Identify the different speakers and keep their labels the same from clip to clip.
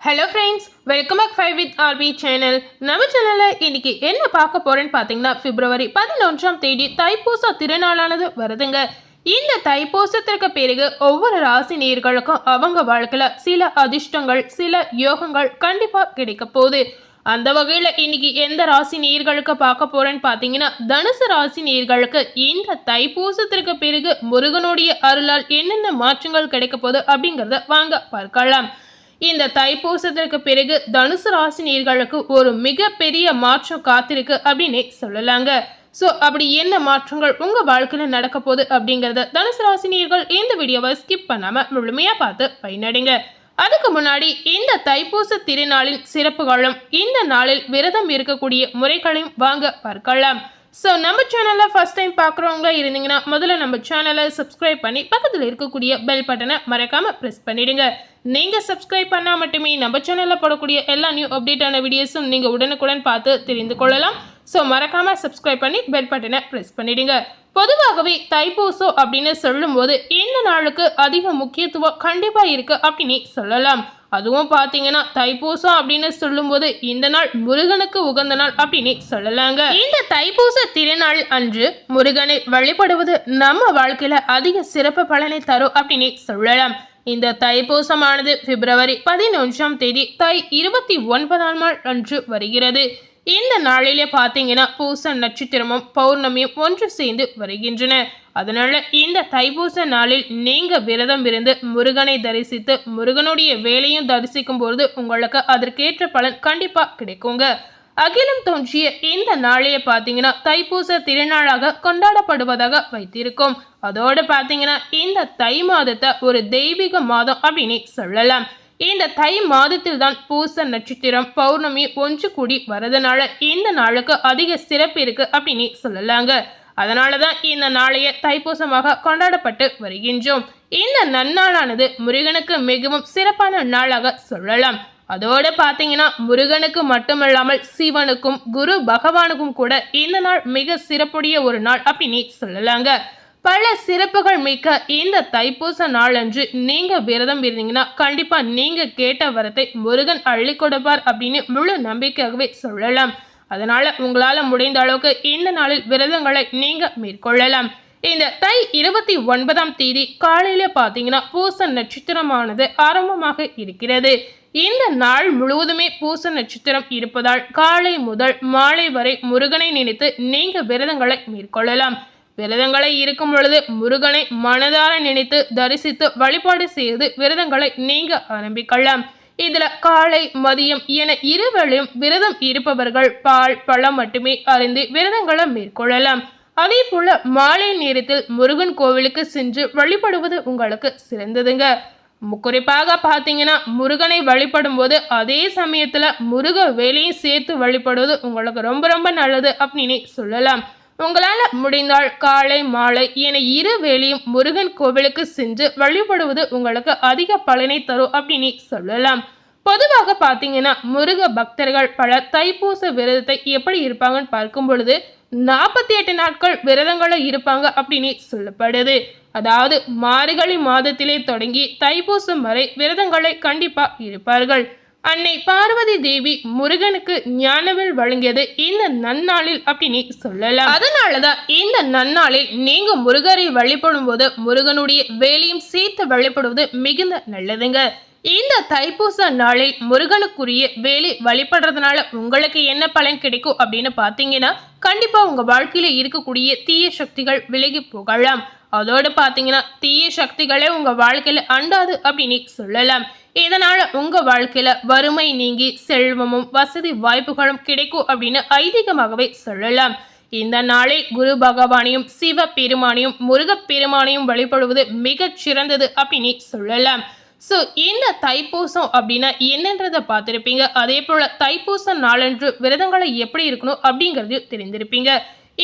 Speaker 1: Hello friends welcome back five with RP channel நம்ம சேனலில் இன்னைக்கு என்ன பார்க்க போகிறேன்னு பார்த்தீங்கன்னா பிப்ரவரி பதினொன்றாம் தேதி தைப்பூச திருநாளானது வருதுங்க. இந்த தைப்பூசத்திற்கு பிறகு ஒவ்வொரு ராசி நேர்களுக்கும் அவங்க வாழ்க்கையில் சில அதிர்ஷ்டங்கள் சில யோகங்கள் கண்டிப்பாக கிடைக்க போகுது. அந்த வகையில் இன்னைக்கு எந்த ராசி நேர்களுக்கு பார்க்க போகிறேன்னு பார்த்தீங்கன்னா தனுசு ராசி நேர்களுக்கு இந்த தைப்பூசத்திற்கு பிறகு முருகனுடைய அருளால் என்னென்ன மாற்றங்கள் கிடைக்க போகுது அப்படிங்கிறத வாங்க பார்க்கலாம். இந்த தைப்பூசத்திற்கு பிறகு தனுசு ராசி ஒரு மிகப்பெரிய மாற்றம் காத்திருக்கு அப்படின்னே சொல்லலாங்க. ஸோ அப்படி என்ன மாற்றங்கள் உங்கள் வாழ்க்கையில் நடக்க போகுது அப்படிங்கிறத தனுசு ராசி இந்த வீடியோவை ஸ்கிப் பண்ணாமல் முழுமையாக பார்த்து பயனடைங்க. அதுக்கு முன்னாடி இந்த தைப்பூச திருநாளின் சிறப்புகளும் இந்த நாளில் விரதம் இருக்கக்கூடிய முறைகளையும் வாங்க பார்க்கலாம். ஸோ நம்ம சேனலில் ஃபஸ்ட் டைம் பார்க்குறவங்களா இருந்தீங்கன்னா முதல்ல நம்ம சேனலை சப்ஸ்கிரைப் பண்ணி பக்கத்தில் இருக்கக்கூடிய பெல் பட்டனை மறக்காமல் ப்ரெஸ் பண்ணிவிடுங்க நீங்கள் சப்ஸ்கிரைப் பண்ணால் மட்டுமே நம்ம சேனலில் போடக்கூடிய எல்லா நியூ அப்டேட்டான வீடியோஸும் நீங்கள் உடனுக்குடன் பார்த்து தெரிந்து கொள்ளலாம். ஸோ மறக்காமல் சப்ஸ்கிரைப் பண்ணி பெல் பட்டனை ப்ரெஸ் பண்ணிவிடுங்க பொதுவாகவே தைப்பூசம் அப்படின்னு சொல்லும்போது இந்த நாளுக்கு அதிக முக்கியத்துவம் கண்டிப்பாக இருக்கு அப்படின்னு சொல்லலாம். அதுவும் பார்த்தீங்கன்னா தைப்பூசம் அப்படின்னு சொல்லும்போது இந்த நாள் முருகனுக்கு உகந்த நாள் அப்படின்னு சொல்லலாங்க. இந்த தைப்பூச திருநாள் அன்று முருகனை வழிபடுவது நம்ம வாழ்க்கையில அதிக சிறப்பு பலனை தரும் அப்படின்னு சொல்லலாம். இந்த தைப்பூசமானது பிப்ரவரி பதினொன்றாம் தேதி தை இருபத்தி ஒன்பதாம் நாள் அன்று வருகிறது. இந்த நாளிலே பார்த்தீங்கன்னா பூச நட்சத்திரமும் பௌர்ணமியும் ஒன்று சேர்ந்து வருகின்றன. அதனால இந்த தைப்பூச நாளில் நீங்க விரதம் இருந்து முருகனை தரிசித்து முருகனுடைய வேலையும் தரிசிக்கும் பொழுது உங்களுக்கு அதற்கேற்ற பலன் கண்டிப்பா கிடைக்குங்க. அகிலம் தோன்றிய இந்த நாளைய பார்த்தீங்கன்னா தைப்பூச திருநாளாக கொண்டாடப்படுவதாக வைத்திருக்கும். அதோடு பார்த்தீங்கன்னா இந்த தை மாதத்தை ஒரு தெய்வீக மாதம் அப்படின்னு சொல்லலாம். இந்த தை மாதத்தில் தான் பூச நட்சத்திரம் பௌர்ணமி ஒன்று கூடி வரதுனால இந்த நாளுக்கு அதிக சிறப்பு இருக்கு அப்படின்னு சொல்லலாங்க. அதனால தான் இந்த நாளைய தைப்பூசமாக கொண்டாடப்பட்டு வருகின்றோம். இந்த நன்னாளானது முருகனுக்கு மிகவும் சிறப்பான நாளாக சொல்லலாம். அதோடு பார்த்தீங்கன்னா முருகனுக்கு மட்டுமல்லாமல் சிவனுக்கும் குரு பகவானுக்கும் கூட இந்த நாள் மிக சிறப்புடைய ஒரு நாள் அப்படின்னு சொல்லலாங்க. பல சிறப்புகள் மிக்க இந்த தைப்பூச நாளன்று நீங்கள் விரதம் இருந்தீங்கன்னா கண்டிப்பாக நீங்கள் கேட்ட வரத்தை முருகன் அள்ளி கொடுப்பார் அப்படின்னு முழு நம்பிக்கையாகவே சொல்லலாம். அதனால் உங்களால் முடிந்த அளவுக்கு இந்த நாளில் விரதங்களை நீங்கள் மேற்கொள்ளலாம். இந்த தை இருபத்தி ஒன்பதாம் தேதி காலையில் பார்த்தீங்கன்னா பூச நட்சத்திரமானது ஆரம்பமாக இருக்கிறது. இந்த நாள் முழுவதுமே பூச நட்சத்திரம் இருப்பதால் காலை முதல் மாலை வரை முருகனை நினைத்து நீங்கள் விரதங்களை மேற்கொள்ளலாம். விரதங்களை இருக்கும் பொழுது முருகனை மனதார நினைத்து தரிசித்து வழிபாடு செய்து விரதங்களை நீங்க ஆரம்பிக்கலாம். இதுல காலை மதியம் என இருவேளையும் விரதம் இருப்பவர்கள் பால் பழம் மட்டுமே அறிந்து விரதங்களை மேற்கொள்ளலாம். அதே போல மாலை நேரத்தில் முருகன் கோவிலுக்கு சென்று வழிபடுவது உங்களுக்கு சிறந்ததுங்க. குறிப்பாக பார்த்தீங்கன்னா முருகனை வழிபடும் போது அதே சமயத்துல முருக வேலையும் சேர்த்து வழிபடுவது உங்களுக்கு ரொம்ப ரொம்ப நல்லது அப்படின்னு சொல்லலாம். உங்களால் முடிந்தால் காலை மாலை என இரு வேளையும் முருகன் கோவிலுக்கு சென்று வழிபடுவது உங்களுக்கு அதிக பலனை தரும் அப்படின்னு சொல்லலாம். பொதுவாக பார்த்தீங்கன்னா முருக பக்தர்கள் பல தைப்பூச விரதத்தை எப்படி இருப்பாங்கன்னு பார்க்கும் பொழுது நாற்பத்தி எட்டு நாட்கள் விரதங்களில் இருப்பாங்க அப்படின்னு சொல்லப்படுது. அதாவது மார்கழி மாதத்திலே தொடங்கி தைப்பூசம் வரை விரதங்களை கண்டிப்பா இருப்பார்கள். அன்னை பார்வதி தேவி முருகனுக்கு ஞானவில் வழங்கியது இந்த நன்னாளில் அப்படின்னு சொல்லலாம். அதனாலதான் இந்த நன்னாளில் நீங்க முருகரை வழிபடும் போது முருகனுடைய வேலையும் சேர்த்து வழிபடுவது மிகுந்த நல்லதுங்க. இந்த தைப்பூச நாளில் முருகனுக்குரிய வேலை வழிபடுறதுனால உங்களுக்கு என்ன பலன் கிடைக்கும் அப்படின்னு பார்த்தீங்கன்னா கண்டிப்பா உங்க வாழ்க்கையில இருக்கக்கூடிய தீய சக்திகள் விலகி போகலாம். அதோடு பார்த்தீங்கன்னா தீய சக்திகளே உங்கள் வாழ்க்கையில் அண்டாது அப்படின்னு சொல்லலாம். இதனால் உங்கள் வாழ்க்கையில் வறுமை நீங்கி செல்வமும் வசதி வாய்ப்புகளும் கிடைக்கும் அப்படின்னு ஐதீகமாகவே சொல்லலாம். இந்த நாளில் குரு பகவானையும் சிவ பெருமானையும் முருகப் பெருமானையும் வழிபடுவது மிகச் சிறந்தது அப்படின்னு சொல்லலாம். ஸோ இந்த தைப்பூசம் அப்படின்னா என்னன்றதை பார்த்துருப்பீங்க. அதே போல் தைப்பூசம் நாளன்று விரதங்களை எப்படி இருக்கணும் அப்படிங்கிறது தெரிந்திருப்பீங்க.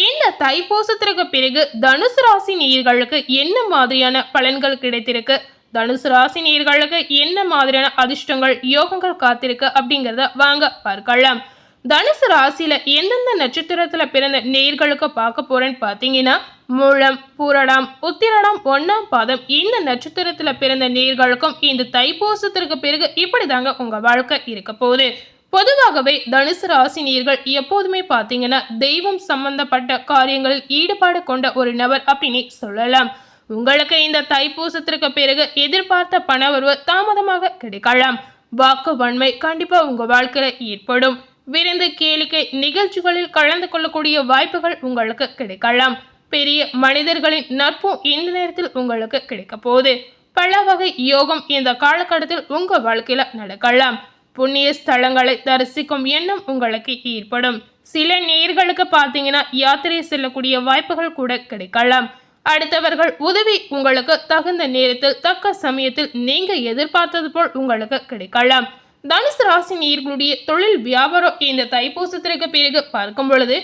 Speaker 1: இந்த தைப்பூசத்திற்கு பிறகு தனுசு ராசி நேயர்களுக்கு என்ன மாதிரியான பலன்கள் கிடைத்திருக்கு? தனுசு ராசி நேயர்களுக்கு என்ன மாதிரியான அதிர்ஷ்டங்கள் யோகங்கள் காத்திருக்கு அப்படிங்கிறத வாங்க பார்க்கலாம். தனுசு ராசியில எந்தெந்த நட்சத்திரத்துல பிறந்த நேர்களுக்கு பார்க்க போறேன்னு பார்த்தீங்கன்னா மூலம் பூரடம் உத்திரடம் ஒன்னாம் பாதம் இந்த நட்சத்திரத்துல பிறந்த நேர்களுக்கும் இந்த தைப்பூசத்திற்கு பிறகு இப்படிதாங்க உங்க வாழ்க்கை இருக்க போகுது. பொதுவாகவே தனுசு ராசினியர்கள் எப்போதுமே பார்த்தீங்கன்னா தெய்வம் சம்பந்தப்பட்ட காரியங்களில் ஈடுபாடு கொண்ட ஒரு நபர் அப்படின்னு சொல்லலாம். உங்களுக்கு இந்த தைப்பூசத்திற்கு பிறகு எதிர்பார்த்த பணவரவு தாமதமாக கிடைக்கலாம். வாக்கு வன்மை கண்டிப்பா உங்க வாழ்க்கையில ஏற்படும். விருந்து கேளிக்கை நிகழ்ச்சிகளில் கலந்து கொள்ளக்கூடிய வாய்ப்புகள் உங்களுக்கு கிடைக்கலாம். பெரிய மனிதர்களின் நட்பும் இந்த நேரத்தில் உங்களுக்கு கிடைக்க போகுது. பல வகை யோகம் இந்த காலகட்டத்தில் உங்க வாழ்க்கையில நடக்கலாம். புண்ணிய ஸ்தலங்களை தரிசிக்கும் எண்ணம் உங்களுக்கு ஏற்படும். சில நேர்களுக்கு பார்த்தீங்கன்னா யாத்திரை செல்லக்கூடிய வாய்ப்புகள் கூட கிடைக்கலாம். அடுத்தவர்கள் உதவி உங்களுக்கு தகுந்த நேரத்தில் தக்க சமயத்தில் நீங்க எதிர்பார்த்தது போல் உங்களுக்கு கிடைக்கலாம். தனுசு ராசி நேர்களுடைய தொழில் வியாபாரம் இந்த தைப்பூசத்திற்கு பிறகு பார்க்கும் பொழுது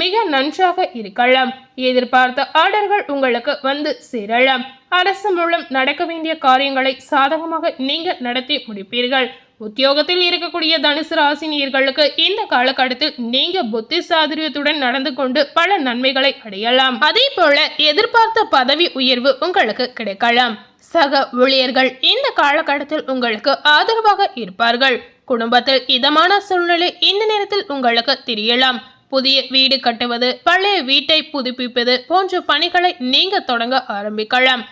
Speaker 1: மிக நன்றாக இருக்கலாம். எதிர்பார்த்த ஆர்டர்கள் உங்களுக்கு வந்து சேரலாம். அரசு மூலம் நடக்க வேண்டிய காரியங்களை சாதகமாக நீங்கள் நடத்தி முடிப்பீர்கள். உத்தியோகத்தில் இருக்கக்கூடிய தனுசு ராசினியர்களுக்கு இந்த காலகட்டத்தில் நீங்க புத்தி சாதுரியத்துடன் நடந்து கொண்டு பல நன்மைகளை அடையலாம். அதே போல எதிர்பார்த்த பதவி உயர்வு உங்களுக்கு கிடைக்கலாம். சக ஊழியர்கள் இந்த காலகட்டத்தில் உங்களுக்கு ஆதரவாக இருப்பார்கள். குடும்பத்தில் இதமான சூழ்நிலை இந்த நேரத்தில் உங்களுக்கு தெரியலாம். புதிய வீடு கட்டுவது பழைய வீட்டை புதுப்பிப்பது போன்ற பணிகளை நீங்க தொடங்க ஆரம்பிக்கலாம்.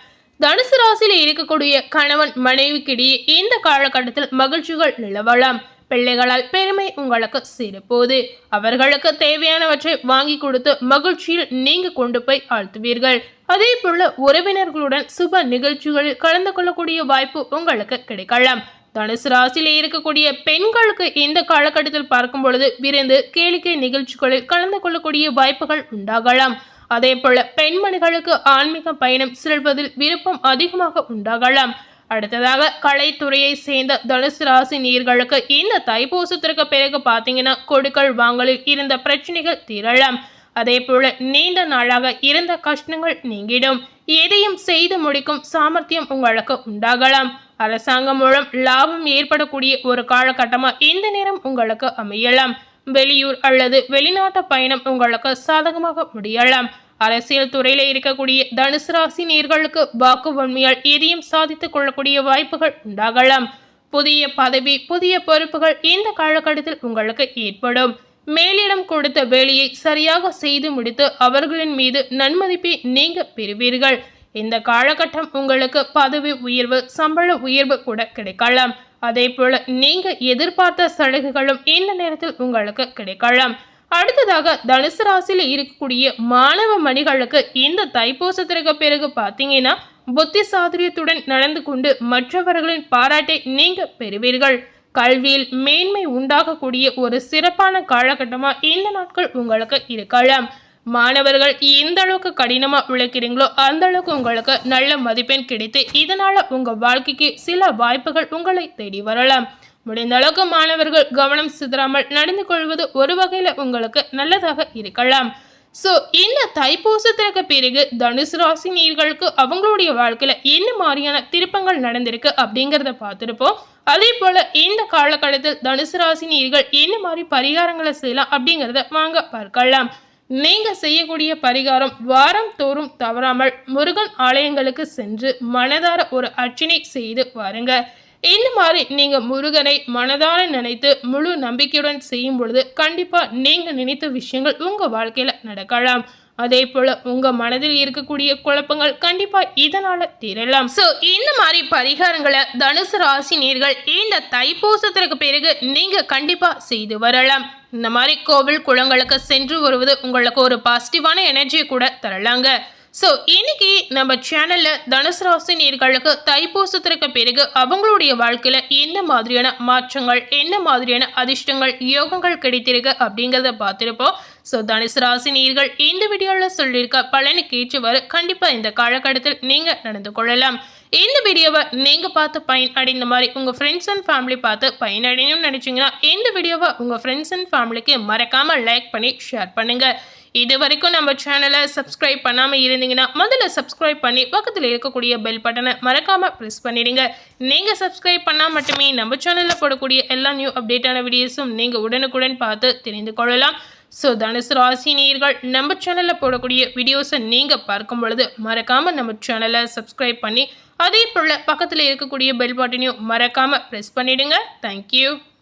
Speaker 1: தனுசு ராசியில் இருக்கக்கூடிய கணவன் மனைவிக்கிடையே இந்த காலகட்டத்தில் மகிழ்ச்சிகள் நிலவலாம். பிள்ளைகளால் பெருமை உங்களுக்கு சிறப்போது. அவர்களுக்கு தேவையானவற்றை வாங்கி கொடுத்து மகிழ்ச்சியில் நீங்க கொண்டு போய் ஆழ்த்துவீர்கள். அதே போல உறவினர்களுடன் சுப நிகழ்ச்சிகளில் கலந்து கொள்ளக்கூடிய வாய்ப்பு உங்களுக்கு கிடைக்கலாம். தனுசு ராசியில் இருக்கக்கூடிய பெண்களுக்கு இந்த காலகட்டத்தில் பார்க்கும் பொழுது விரைந்து கேளிக்கை நிகழ்ச்சிகளில் கலந்து கொள்ளக்கூடிய வாய்ப்புகள் உண்டாகலாம். அதே போல பெண்மணிகளுக்கு ஆன்மீக பயணம் செல்வதில் விருப்பம் அதிகமாக உண்டாகலாம். அடுத்ததாக கலைத்துறையை சேர்ந்த தனுசு ராசி நீர்களுக்கு இந்த தைப்பூசத்திற்கு பிறகு பார்த்தீங்கன்னா கொடுக்கல் வாங்கலில் இருந்த பிரச்சனைகள் தீரலாம். அதே போல நீண்ட நாளாக இருந்த கஷ்டங்கள் நீங்கிடும். எதையும் செய்து முடிக்கும் சாமர்த்தியம் உங்களுக்கு உண்டாகலாம். அரசாங்கம் மூலம் லாபம் ஏற்படக்கூடிய ஒரு காலகட்டமா இந்த நேரம் உங்களுக்கு அமையலாம். வெளியூர் அல்லது வெளிநாட்டு பயணம் உங்களுக்கு சாதகமாக முடியலாம். அரசியல் துறையில இருக்கக்கூடிய தனுசு ராசி நேர்களுக்கு வாக்கு வன்மையால் எதையும் சாதித்துக் கொள்ளக்கூடிய வாய்ப்புகள் உண்டாகலாம். புதிய பதவி புதிய பொறுப்புகள் இந்த காலகட்டத்தில் உங்களுக்கு ஏற்படும். மேலிடம் கொடுத்த வேலையை சரியாக செய்து முடித்து அவர்களின் மீது நன்மதிப்பை நீங்க பெறுவீர்கள். இந்த காலகட்டம் உங்களுக்கு பதவி உயர்வு சம்பள உயர்வு கூட கிடைக்கலாம். அதே போல நீங்க எதிர்பார்த்த சலுகைகளும் இந்த நேரத்தில் உங்களுக்கு கிடைக்கலாம். அடுத்ததாக தனுசு ராசியில் இருக்கக்கூடிய மாணவ மணிகளுக்கு இந்த தைப்பூசத்திற்கு பிறகு பார்த்தீங்கன்னா புத்தி சாதுரியத்துடன் நடந்து கொண்டு மற்றவர்களின் பாராட்டை நீங்க பெறுவீர்கள். கல்வியில் மேன்மை உண்டாகக்கூடிய ஒரு சிறப்பான காலகட்டமாக இந்த நாட்கள் உங்களுக்கு இருக்கலாம். மாணவர்கள் எந்த அளவுக்கு கடினமாக உழைக்கிறீங்களோ அந்த அளவுக்கு உங்களுக்கு நல்ல மதிப்பெண் கிடைத்து இதனால் உங்கள் வாழ்க்கைக்கு சில வாய்ப்புகள் உங்களை தேடி வரலாம். முடிந்த அளவுக்கு மாணவர்கள் கவனம் சிதறாமல் நடந்து கொள்வது ஒரு வகையில் உங்களுக்கு நல்லதாக இருக்கலாம். ஸோ இந்த தைப்பூசத்திற்கு பிறகு தனுசு ராசி நீர்களுக்கு அவங்களுடைய வாழ்க்கையில் என்ன மாதிரியான திருப்பங்கள் நடந்திருக்கு அப்படிங்கிறத பார்த்துருப்போம். அதே போல் இந்த காலகட்டத்தில் தனுசு ராசி நீர்கள் என்ன மாதிரி பரிகாரங்களை செய்யலாம் அப்படிங்கிறத வாங்க பார்க்கலாம். நீங்கள் செய்யக்கூடிய பரிகாரம் வாரம் தோறும் தவறாமல் முருகன் ஆலயங்களுக்கு சென்று மனதார ஒரு அர்ச்சனை செய்து வாருங்க. இந்த மாதிரி நீங்கள் முருகனை மனதார நினைத்து முழு நம்பிக்கையுடன் செய்யும் பொழுது கண்டிப்பாக நீங்கள் நினைத்த விஷயங்கள் உங்கள் வாழ்க்கையில் நடக்கலாம். அதே போல உங்க மனதில் இருக்கக்கூடிய குழப்பங்கள் கண்டிப்பா இதனால தீரலாம். சோ இந்த மாதிரி பரிகாரங்களை தனுசு ராசி நீர்கள் இந்த தைப்பூசத்திற்கு பிறகு நீங்க கண்டிப்பா செய்து வரலாம். இந்த மாதிரி கோவில் குளங்களுக்கு சென்று வருவது உங்களுக்கு ஒரு பாசிட்டிவான எனர்ஜியை கூட தரலாங்க. ஸோ இன்னைக்கு நம்ம சேனலில் தனுசு ராசி நேர்களுக்கு தைப்பூசத்திற்கு பிறகு அவங்களுடைய வாழ்க்கையில் என்ன மாதிரியான மாற்றங்கள் என்ன மாதிரியான அதிர்ஷ்டங்கள் யோகங்கள் கிடைத்திருக்கு அப்படிங்கிறத பார்த்துருப்போம். ஸோ தனுசு ராசி நேர்கள் இந்த வீடியோவில் சொல்லியிருக்க பலனை கேட்டுவாரு. கண்டிப்பாக இந்த காலகட்டத்தில் நீங்கள் நடந்து கொள்ளலாம். இந்த வீடியோவை நீங்கள் பார்த்து பயன் அடைந்த மாதிரி உங்கள் ஃப்ரெண்ட்ஸ் அண்ட் ஃபேமிலி பார்த்து பயன் அடையணும்னு நினச்சிங்கன்னா இந்த வீடியோவை உங்கள் ஃப்ரெண்ட்ஸ் அண்ட் ஃபேமிலிக்கு மறக்காமல் லைக் பண்ணி ஷேர் பண்ணுங்கள் இது வரைக்கும் நம்ம சேனலை சப்ஸ்கிரைப் பண்ணாமல் இருந்தீங்கன்னா முதல்ல சப்ஸ்கிரைப் பண்ணி பக்கத்தில் இருக்கக்கூடிய பெல் பட்டனை மறக்காமல் ப்ரெஸ் பண்ணிடுங்க. நீங்கள் சப்ஸ்கிரைப் பண்ணால் மட்டுமே நம்ம சேனலில் போடக்கூடிய எல்லா நியூ அப்டேட்டான வீடியோஸும் நீங்கள் உடனுக்குடன் பார்த்து தெரிந்து கொள்ளலாம். ஸோ தனுசு ராசி நேர்கள் நம்ம சேனலில் போடக்கூடிய வீடியோஸை நீங்கள் பார்க்கும் பொழுது மறக்காமல் நம்ம சேனலை சப்ஸ்கிரைப் பண்ணி அதே போல் பக்கத்தில் இருக்கக்கூடிய பெல் பட்டனையும் மறக்காமல் ப்ரெஸ் பண்ணிவிடுங்க தேங்க்யூ